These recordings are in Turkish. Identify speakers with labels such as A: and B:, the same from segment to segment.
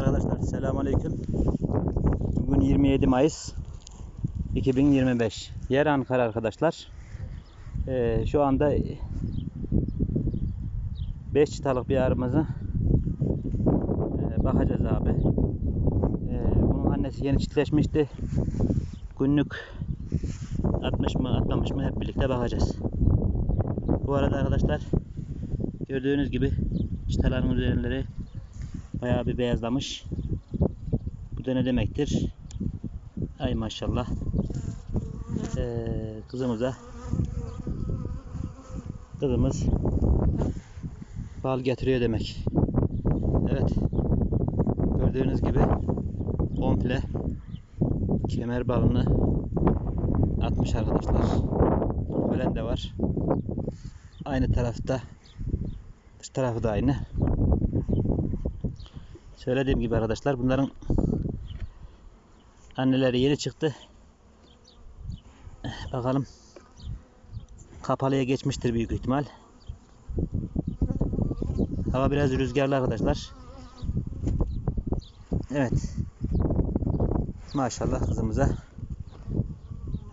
A: arkadaşlar selamünaleyküm. Bugün 27 Mayıs 2025. Yer Ankara arkadaşlar. Ee, şu anda 5 çıtalık bir arımızı e, bakacağız abi. Ee, bunun annesi yeni çiftleşmişti. Günlük atmış mı atmamış mı hep birlikte bakacağız. Bu arada arkadaşlar gördüğünüz gibi çıtaların üzerleri bayağı bir beyazlamış. Bu da ne demektir? Ay maşallah. Ee, kızımıza kızımız bal getiriyor demek. Evet. Gördüğünüz gibi komple kemer balını atmış arkadaşlar. Ölen de var. Aynı tarafta dış tarafı da aynı. Söylediğim gibi arkadaşlar bunların anneleri yeni çıktı. Bakalım kapalıya geçmiştir büyük ihtimal. Hava biraz rüzgarlı arkadaşlar. Evet. Maşallah kızımıza.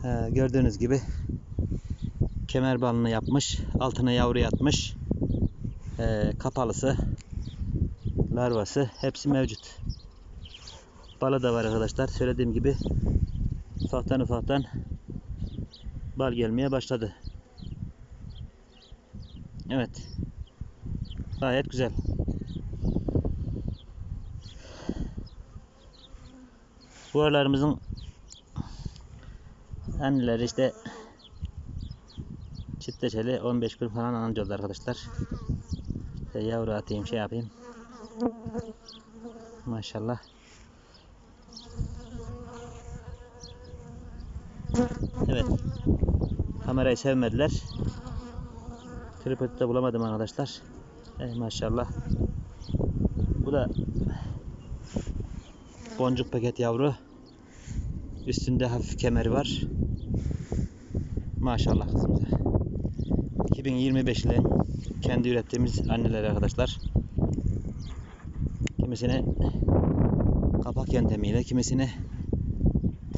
A: Ee, gördüğünüz gibi kemer balını yapmış. Altına yavru yatmış. Ee, kapalısı larvası hepsi mevcut. Balı da var arkadaşlar. Söylediğim gibi ufaktan ufaktan bal gelmeye başladı. Evet. Gayet güzel. Bu aralarımızın anneleri işte çiftleşeli 15 gün falan anca arkadaşlar. İşte yavru atayım şey yapayım. Maşallah. Evet. Kamerayı sevmediler. Tripodu da bulamadım arkadaşlar. Ey maşallah. Bu da boncuk paket yavru. Üstünde hafif kemeri var. Maşallah kızımıza. 2025 ile kendi ürettiğimiz anneler arkadaşlar. Kimisine kapak yöntemiyle, kimisine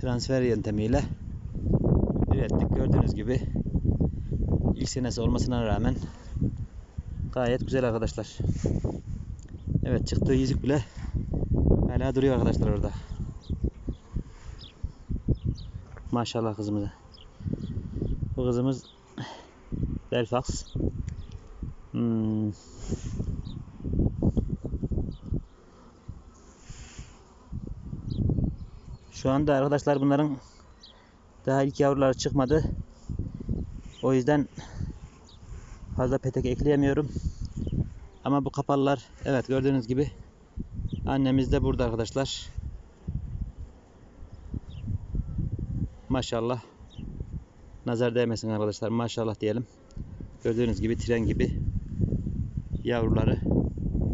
A: transfer yöntemiyle ürettik. Gördüğünüz gibi ilk senesi olmasına rağmen gayet güzel arkadaşlar. Evet çıktığı yüzük bile hala duruyor arkadaşlar orada. Maşallah kızımıza. Bu kızımız Belfax. Hmm. Şu anda arkadaşlar bunların daha ilk yavruları çıkmadı. O yüzden fazla petek ekleyemiyorum. Ama bu kapalılar evet gördüğünüz gibi annemiz de burada arkadaşlar. Maşallah. Nazar değmesin arkadaşlar. Maşallah diyelim. Gördüğünüz gibi tren gibi yavruları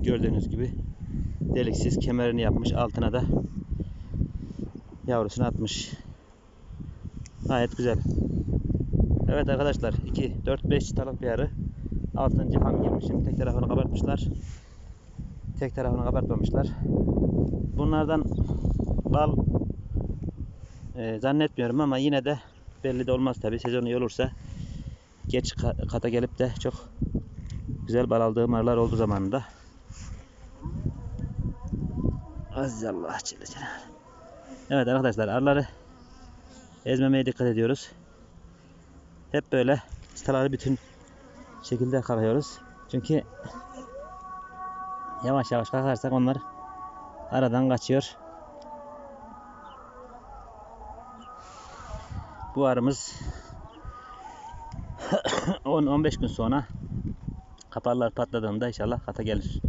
A: gördüğünüz gibi deliksiz kemerini yapmış. Altına da yavrusunu atmış. Gayet güzel. Evet arkadaşlar 2, 4, 5 çıtalık bir arı. 6. ham girmişim. Tek tarafını kabartmışlar. Tek tarafını kabartmamışlar. Bunlardan bal e, zannetmiyorum ama yine de belli de olmaz tabi. Sezonu iyi olursa geç kata gelip de çok güzel bal aldığım arılar oldu zamanında. Aziz Allah Celle Celaluhu. Evet arkadaşlar arıları ezmemeye dikkat ediyoruz. Hep böyle çıtaları bütün şekilde kalkıyoruz. Çünkü yavaş yavaş kalkarsak onlar aradan kaçıyor. Bu arımız 10-15 gün sonra kaparlar patladığında inşallah kata gelir.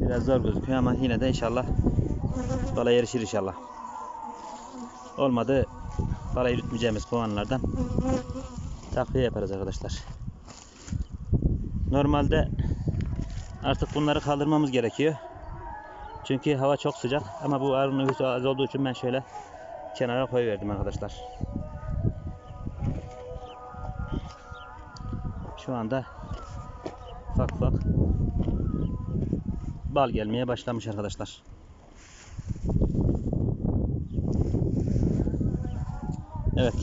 A: Biraz zor gözüküyor ama yine de inşallah bala yarışır inşallah. Olmadı bala yürütmeyeceğimiz kovanlardan takviye yaparız arkadaşlar. Normalde artık bunları kaldırmamız gerekiyor. Çünkü hava çok sıcak ama bu arı nüfusu az olduğu için ben şöyle kenara koyuverdim arkadaşlar. Şu anda ufak ufak bal gelmeye başlamış arkadaşlar. Evet.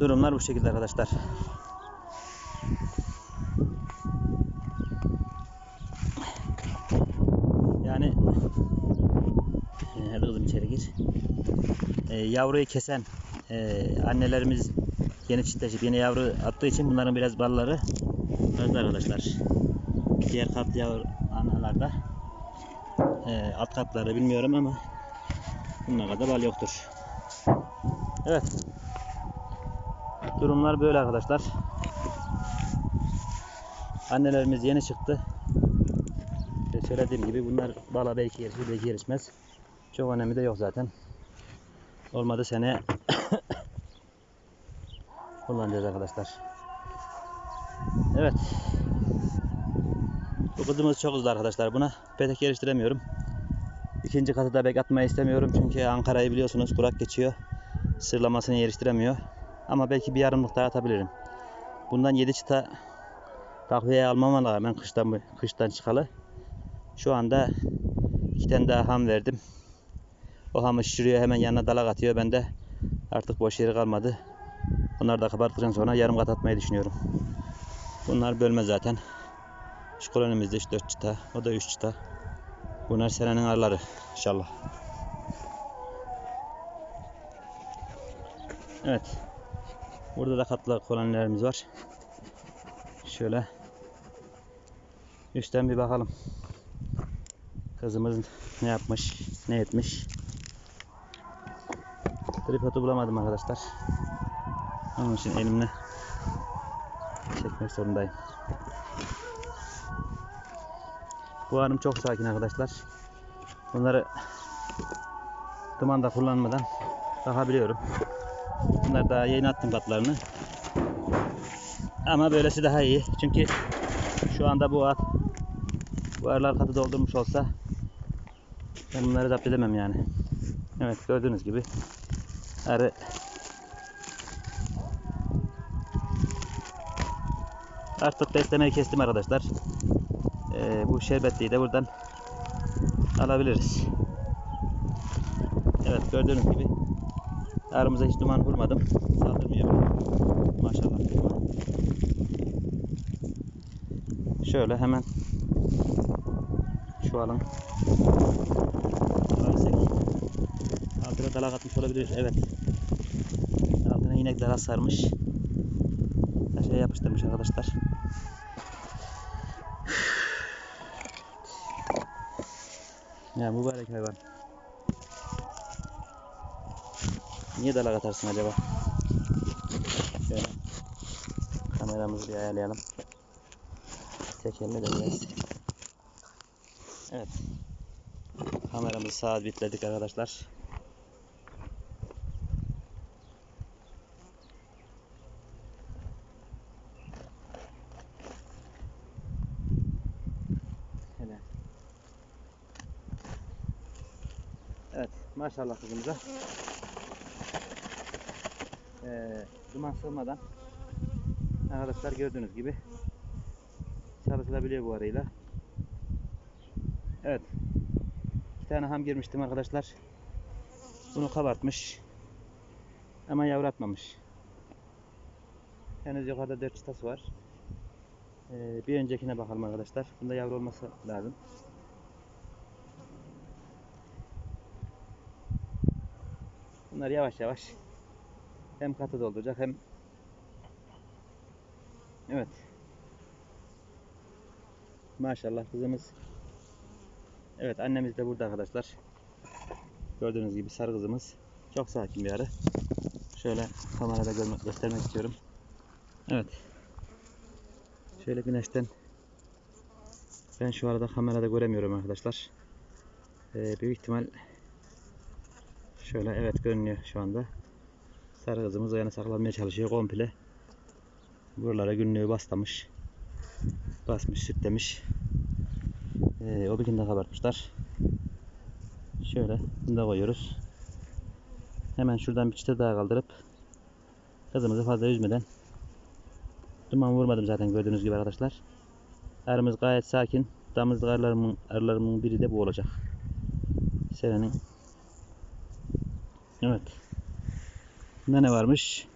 A: Durumlar bu şekilde arkadaşlar. Yani e, hadi kızım içeri gir. E, yavruyu kesen e, annelerimiz yeni çiftleşip yeni yavru attığı için bunların biraz balları fazla arkadaşlar. Diğer kat yavru analarda e, alt katları bilmiyorum ama bunlar kadar bal yoktur. Evet. Durumlar böyle arkadaşlar. Annelerimiz yeni çıktı. İşte söylediğim gibi bunlar bala belki yarışır belki yarışmaz. Çok önemi de yok zaten. Olmadı sene kullanacağız arkadaşlar. Evet. Bu kızımız çok hızlı arkadaşlar. Buna petek yarıştıramıyorum. İkinci katı da bek atmayı istemiyorum. Çünkü Ankara'yı biliyorsunuz kurak geçiyor. Sırlamasını yarıştıramıyor. Ama belki bir yarımlık daha atabilirim. Bundan 7 çıta takviye almama rağmen kıştan, kıştan çıkalı. Şu anda iki tane daha ham verdim. O hamı şişiriyor hemen yanına dalak atıyor. Ben de artık boş yeri kalmadı. Bunları da kabarttıktan sonra yarım kat atmayı düşünüyorum. Bunlar bölme zaten. Şu kolonimizde 4 çıta. O da 3 çıta. Bunlar senenin arıları inşallah. Evet. Burada da katlı kolonilerimiz var. Şöyle üstten bir bakalım. Kızımız ne yapmış, ne etmiş. Tripodu bulamadım arkadaşlar. Onun için elimle çekmek zorundayım. Bu arım çok sakin arkadaşlar. Bunları dumanda kullanmadan bakabiliyorum. Bunlar daha yeni attım katlarını. Ama böylesi daha iyi. Çünkü şu anda bu at bu arılar katı doldurmuş olsa ben bunları zapt edemem yani. Evet gördüğünüz gibi arı artık beslemeyi kestim arkadaşlar. Ee, bu şerbetliyi de buradan alabiliriz. Evet gördüğünüz gibi arımıza hiç duman vurmadım. Saldırmıyor. Maşallah. Şöyle hemen şu alın. Versek. Altına dalak atmış olabilir. Evet. Altına inek dalak sarmış. Şey yapıştırmış arkadaşlar. Ya mübarek hayvan. Niye dalak atarsın acaba? Şöyle kameramızı bir ayarlayalım. Tekerle de biraz. Evet. Kameramızı sabitledik arkadaşlar. Hele. Evet, maşallah kızımıza. Ee, duman sığmadan arkadaşlar gördüğünüz gibi çalışılabiliyor bu arayla. Evet. İki tane ham girmiştim arkadaşlar. Bunu kabartmış. Ama yavru atmamış. Henüz yukarıda 4 çıtası var. Ee, bir öncekine bakalım arkadaşlar. Bunda yavru olması lazım. Bunlar yavaş yavaş hem katı dolduracak hem Evet. Maşallah kızımız. Evet annemiz de burada arkadaşlar. Gördüğünüz gibi sarı kızımız. Çok sakin bir arı. Şöyle kamerada görmek, göstermek istiyorum. Evet. Şöyle güneşten ben şu arada kamerada göremiyorum arkadaşlar. Ee, büyük ihtimal şöyle evet görünüyor şu anda. Sarı kızımız o yana saklanmaya çalışıyor komple. Buralara günlüğü baslamış. Basmış, sütlemiş. Ee, o bir de kabartmışlar. Şöyle bunu da koyuyoruz. Hemen şuradan bir çıtır daha kaldırıp kızımızı fazla üzmeden duman vurmadım zaten gördüğünüz gibi arkadaşlar. Arımız gayet sakin. Damızlık arılarımın, arılarımın biri de bu olacak. Senenin. Evet. Bunda ne varmış?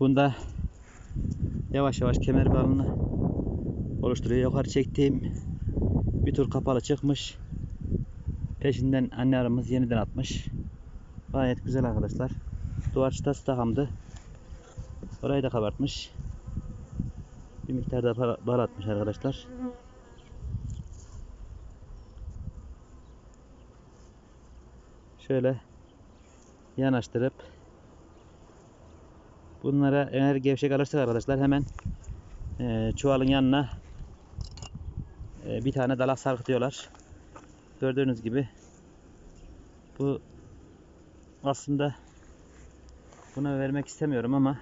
A: Bunda yavaş yavaş kemer balını oluşturuyor. Yukarı çektiğim bir tur kapalı çıkmış. Peşinden anne arımız yeniden atmış. Gayet güzel arkadaşlar. Duvar çıtası takımdı. Orayı da kabartmış. Bir miktar da bal atmış arkadaşlar. Şöyle yanaştırıp bunlara eğer gevşek alırsak arkadaşlar hemen eee, çuvalın yanına eee, bir tane dalak sarkıtıyorlar. Gördüğünüz gibi bu aslında buna vermek istemiyorum ama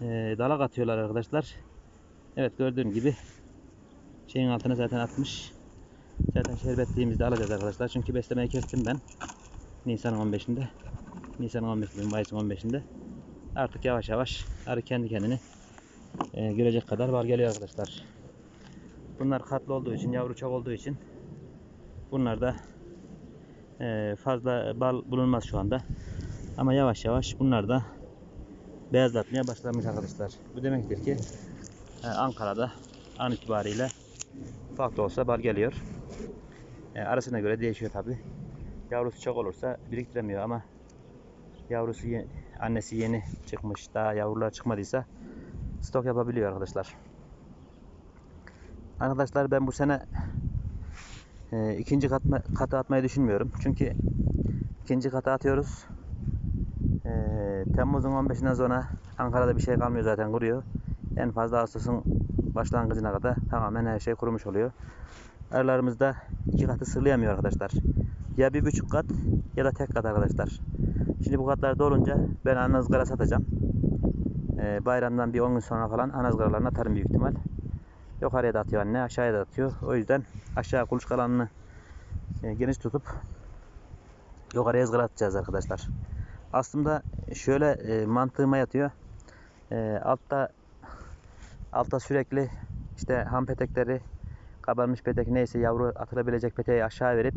A: eee dalak atıyorlar arkadaşlar. Evet gördüğün gibi şeyin altına zaten atmış. Zaten şerbetliğimizi de alacağız arkadaşlar. Çünkü beslemeyi kestim ben. Nisan'ın 15'inde. Nisan'ın 15'inde, Mayıs'ın 15'inde. Artık yavaş yavaş arı kendi kendini eee, görecek kadar var geliyor arkadaşlar. Bunlar katlı olduğu için, yavru çok olduğu için bunlar da eee, fazla bal bulunmaz şu anda. Ama yavaş yavaş bunlar da beyazlatmaya başlamış arkadaşlar. Bu demektir ki e, Ankara'da an itibariyle da olsa bal geliyor. E, arasına göre değişiyor tabi. Yavrusu çok olursa biriktiremiyor ama yavrusu ye- annesi yeni çıkmış daha yavrular çıkmadıysa stok yapabiliyor arkadaşlar. Arkadaşlar ben bu sene e, ikinci katma, kata atmayı düşünmüyorum. Çünkü ikinci kata atıyoruz. E, Temmuz'un 15'inden sonra Ankara'da bir şey kalmıyor zaten kuruyor. En fazla Ağustos'un başlangıcına kadar tamamen her şey kurumuş oluyor. Aralarımızda iki katı sırlayamıyor arkadaşlar. Ya bir buçuk kat ya da tek kat arkadaşlar. Şimdi bu katlar dolunca ben ana ızgara satacağım. Ee, bayramdan bir 10 gün sonra falan ana ızgaralarını atarım büyük ihtimal. Yukarıya da atıyor anne aşağıya da atıyor. O yüzden aşağı kuluçka alanını e, geniş tutup yukarıya ızgara atacağız arkadaşlar. Aslında şöyle e, mantığıma yatıyor. E, altta altta sürekli işte ham petekleri kabarmış petek neyse yavru atılabilecek peteği aşağı verip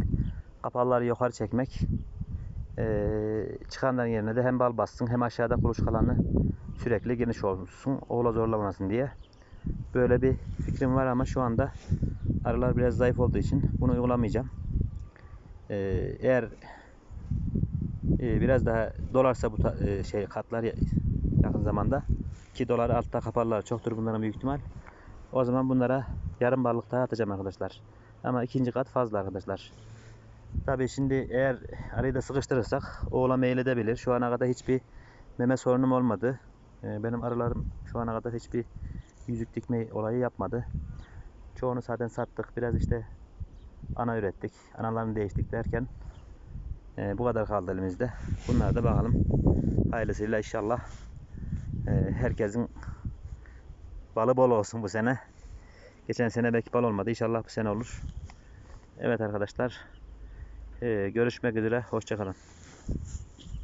A: kapalıları yukarı çekmek. Ee, çıkanların yerine de hem bal bassın hem aşağıda kuluçkalarını sürekli geniş olsun. Oğla zorlamasın diye. Böyle bir fikrim var ama şu anda arılar biraz zayıf olduğu için bunu uygulamayacağım. Ee, eğer e, biraz daha dolarsa bu e, şey katlar ya- yakın zamanda ki doları altta kapalılar çoktur bunların büyük ihtimal. O zaman bunlara yarım balık daha atacağım arkadaşlar. Ama ikinci kat fazla arkadaşlar. Tabii şimdi eğer arayı da sıkıştırırsak oğla meyledebilir. Şu ana kadar hiçbir meme sorunum olmadı. Ee, Benim arılarım şu ana kadar hiçbir yüzük dikme olayı yapmadı. Çoğunu zaten sattık. Biraz işte ana ürettik. Analarını değiştik derken e, bu kadar kaldı elimizde. Bunlar da bakalım hayırlısıyla inşallah e, herkesin balı bol olsun bu sene. Geçen sene belki bal olmadı. İnşallah bu sene olur. Evet arkadaşlar. Ee, görüşmek üzere. Hoşçakalın.